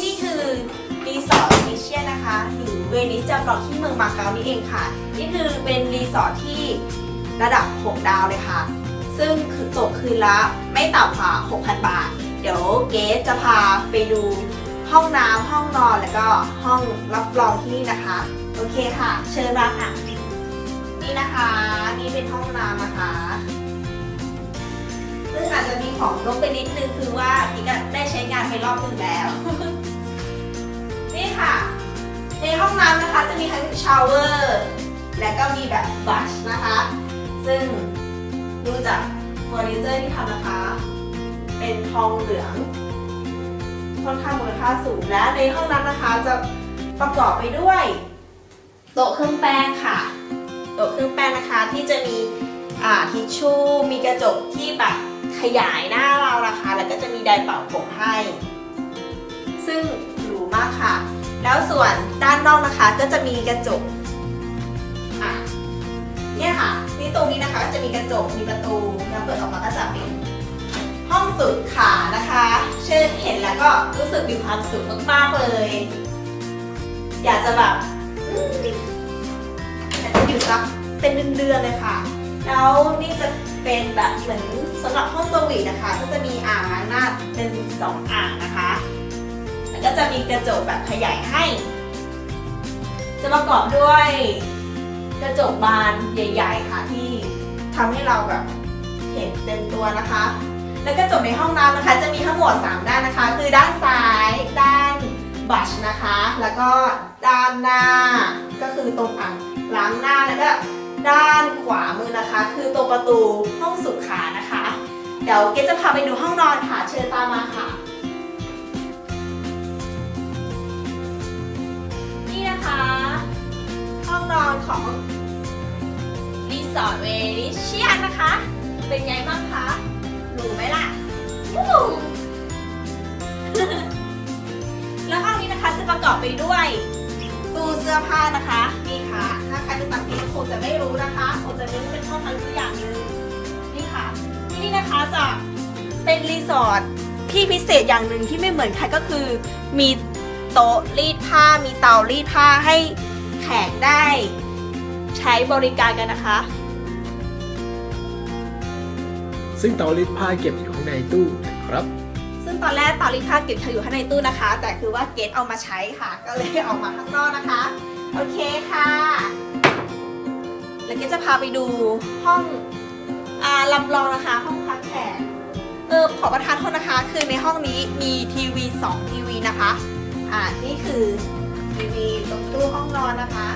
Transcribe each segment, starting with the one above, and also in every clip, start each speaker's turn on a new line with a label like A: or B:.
A: ที่นี่คือรีสอร์ทเอเชียนะคะ หรือเวนิสจำลองที่เมืองมาเก๊านี่เองค่ะ นี่คือเป็นรีสอร์ทที่ระดับ 6 ดาวเลยค่ะ ซึ่งคือตกคืนละไม่ต่ำกว่า 6,000 บาท เดี๋ยวเกสจะพาไปดูห้องน้ำห้องนอนแล้วก็ห้องรับรองที่นี่นะคะ โอเคค่ะ เชิญมาค่ะ นี่นะคะ นี่เป็นห้องน้ำนะคะ ซึ่งอาจจะมีของลบไปนิดนึงคือว่าอีกก็ได้ใช้งานไปรอบหนึ่งแล้ว นี่ค่ะ ในห้องน้ำนะคะจะมีทั้งชาวเวอร์และก็มีแบบบัชนะคะ ซึ่งดูจากเฟอร์นิเจอร์ที่ทำนะคะ เป็นทองเหลืองค่อนข้างมูลค่าสูงและในห้องนั้นนะคะจะประกอบไปด้วยโต๊ะเครื่องแป้งค่ะโต๊ะเครื่องแป้งนะคะที่จะมีอ่าทิชชู่มีกระจกที่แบบ ขยายหน้าเรานะคะ แล้วก็จะมีไดร์เป่าผมให้ ซึ่งหรูมากค่ะ แล้วส่วนด้านนอกนะคะก็จะมีกระจกอะเนี่ยค่ะที่ตรงนี้นะคะก็จะมีกระจกมีประตูแล้วเปิดออกมาก็จะเป็นห้องสุดขานะคะ เชื่อเห็นแล้วก็รู้สึกมีความสุขมากๆเลย อยากจะแบบอืมอยากจะอยู่สักเป็นเดือนๆเลยค่ะ แล้วนี่จะเป็นแบบเหมือน สำหรับห้องสวีทนะคะ ก็จะมีอ่างล้างหน้าเป็นสองอ่างนะคะ แล้วก็จะมีกระจกแบบขยายให้ จะประกอบด้วยกระจกบานใหญ่ ๆ ค่ะที่ทำให้เราแบบเห็นเต็มตัวนะคะ แล้วกระจกในห้องน้ำนะคะ จะมีทั้งหมด 3 ด้านนะคะ คือด้านซ้าย ด้านบัชนะคะ แล้วก็ด้านหน้า ก็คือตรงอ่างล้างหน้าแล้วก็ด้านขวามือนะคะ คือตรงประตูห้องสุขานะคะ ดี๋ยวเกดจะพาไปดูห้องนอนค่ะ เชิญตามมาค่ะ นี่นะคะ ห้องนอนของรีสอร์ทเวนิเชียนนะคะ เป็นไงบ้างคะหรูไหมล่ะแล้วห้องนี้นะคะจะประกอบไปด้วยตู้เสื้อผ้านะคะนี่ ที่นี่นะคะจะเป็นรีสอร์ทที่พิเศษอย่างหนึ่งที่ไม่เหมือนใครก็คือ มีโต๊ะรีดผ้ามีเตารีดผ้าให้แขกได้ ใช้บริการกันนะคะ
B: ซึ่งเตารีดผ้าเก็บอยู่ข้างในตู้นะครับ
A: ซึ่งตอนแรกเตารีดผ้าเก็บอยู่ข้างในตู้นะคะ แต่คือว่าเกตเอามาใช้ค่ะ ก็เลยเอามาข้างนอกนะคะ โอเคค่ะ แล้วเกตจะพาไปดูห้องอ่า ลำลองนะคะ ห้องพักแขกเออขอประทานโทษนะคะ คือในห้องนี้มีทีวี2ทีวีนะคะ อ่า นี่คือทีวีตรงตู้ห้องนอนนะคะ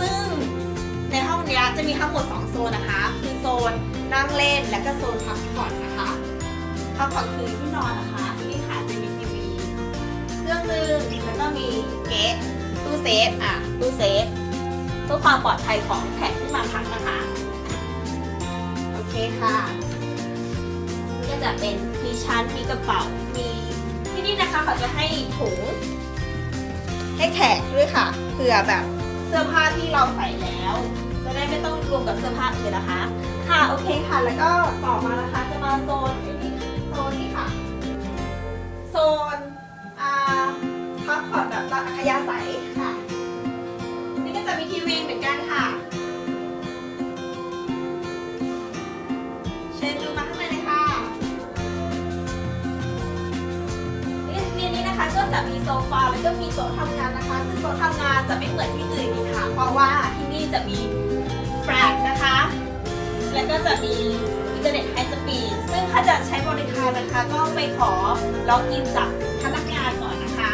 A: ซึ่งในห้องนี้จะมีทั้งหมด 2 โซนนะคะ คือโซนนั่งเล่นและก็โซนพักผ่อนนะคะพักผ่อนคือที่นอนนะคะนี่ค่ะจะมีทีวีเครื่องนึงแล้วก็มีเก๊ะตู้เซฟอะตู้เซฟเพื่อความปลอดภัยของแขกที่มาพักนะคะ เคค่ะนี่ก็จะเป็นมีชั้นมีกระเป๋า มีที่นี่นะคะเขาจะให้ถุง ให้แขกด้วยค่ะเผื่อแบบเสื้อผ้าที่เราใส่แล้ว จะได้ไม่ต้องรวมกับเสื้อผ้าอื่นนะคะ ค่ะโอเคค่ะ แล้วก็ต่อมานะคะจะมาโซนไอ้นี่โซนนี้ค่ะ โซนอ่าพักผ่อนแบบอัธยาศัยค่ะ นี่ก็จะมีทีวีเหมือนกันค่ะ โซฟาแล้วก็มีโต๊ะทำงานนะคะ ซึ่งโต๊ะทำงานจะไม่เหมือนที่อื่นอีกค่ะ เพราะว่าที่นี่จะมีแฟลชนะคะ แล้วก็จะมีอินเทอร์เน็ตไฮสปีด ซึ่งถ้าจะใช้บริการนะคะ ก็ไปขอล็อกอินจากพนักงานก่อนนะคะ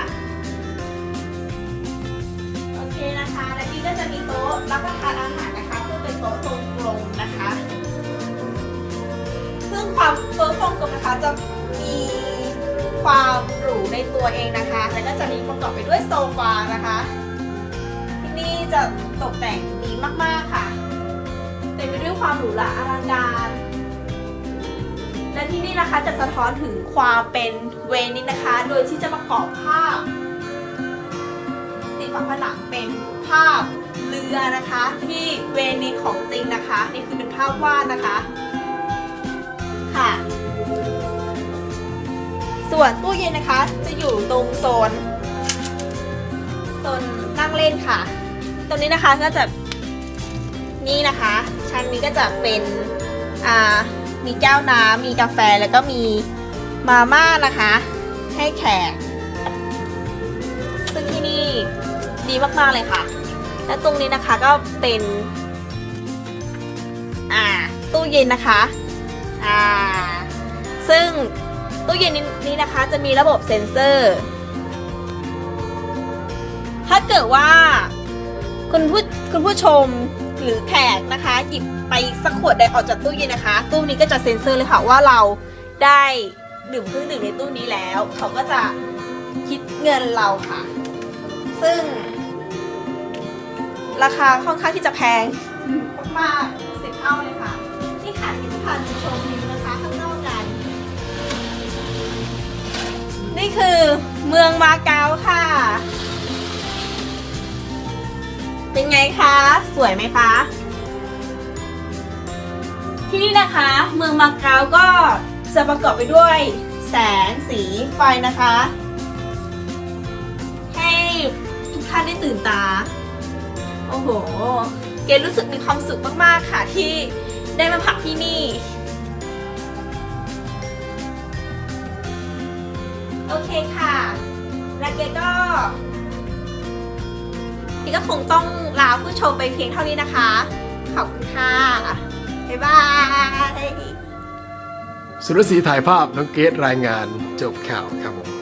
A: โอเคนะคะ และนี่ก็จะมีโต๊ะรับประทานอาหารนะคะซึ่งเป็นโต๊ะทรงกลมนะคะ ซึ่งความโต๊ะทรงกลมนะคะจะมีความ ในตัวเองนะคะ แล้วก็จะมีประกอบไปด้วยโซฟานะคะ ที่นี่จะตกแต่งดีมากๆค่ะ เต็มไปด้วยความหรูหราอลังการ และที่นี่นะคะจะสะท้อนถึงความเป็นเวนิสนะคะ โดยที่จะประกอบภาพติดฝาผนังเป็นภาพเรือนะคะ ที่เวนิสของจริงนะคะ นี่คือเป็นภาพวาดนะคะ ค่ะ ส่วนตู้เย็นนะคะ จะอยู่ตรงโซนโซนนั่งเล่นค่ะ ตรงนี้นะคะก็จะนี่นะคะ ชั้นนี้ก็จะเป็นอ่ามีแก้วน้ำมีกาแฟแล้วก็มีมาม่านะคะ ให้แขก ซึ่งที่นี่ดีมากๆเลยค่ะ และตรงนี้นะคะก็เป็นอ่าตู้เย็นนะคะอ่าซึ่ง ตู้เย็นนี้นะคะจะมีระบบเซ็นเซอร์ ถ้าเกิดว่าคุณผู้คุณผู้ชมหรือแขกนะคะหยิบไปสักขวดใดออกจากตู้เย็นนะคะ ตู้นี้ก็จะเซ็นเซอร์เลยค่ะว่าเราได้ดื่มเครื่องดื่มในตู้นี้แล้ว เขาก็จะคิดเงินเราค่ะ ซึ่ง ราคาค่อนข้างที่จะแพงมากๆสิบเท่าเลยค่ะที่ขายพิพิธภัณฑ์ชมวิว นี่คือเมืองมาเก๊าค่ะ เป็นไงคะ สวยไหมคะ ที่นี่นะคะ เมืองมาเก๊าก็จะประกอบไปด้วยแสงสีไฟนะคะ ให้ทุกท่านได้ตื่นตา โอ้โห เกรู้สึกมีความสุขมาก ๆ ค่ะที่ได้มาพักที่นี่ โอเคค่ะ และเกดก็เกดก็คงต้องลาผู้ชมไปเพียงเท่านี้นะคะ ขอบคุณค่ะ บ๊ายบาย
B: สุรศรีถ่ายภาพน้องเกตรายงานจบข่าวครับผม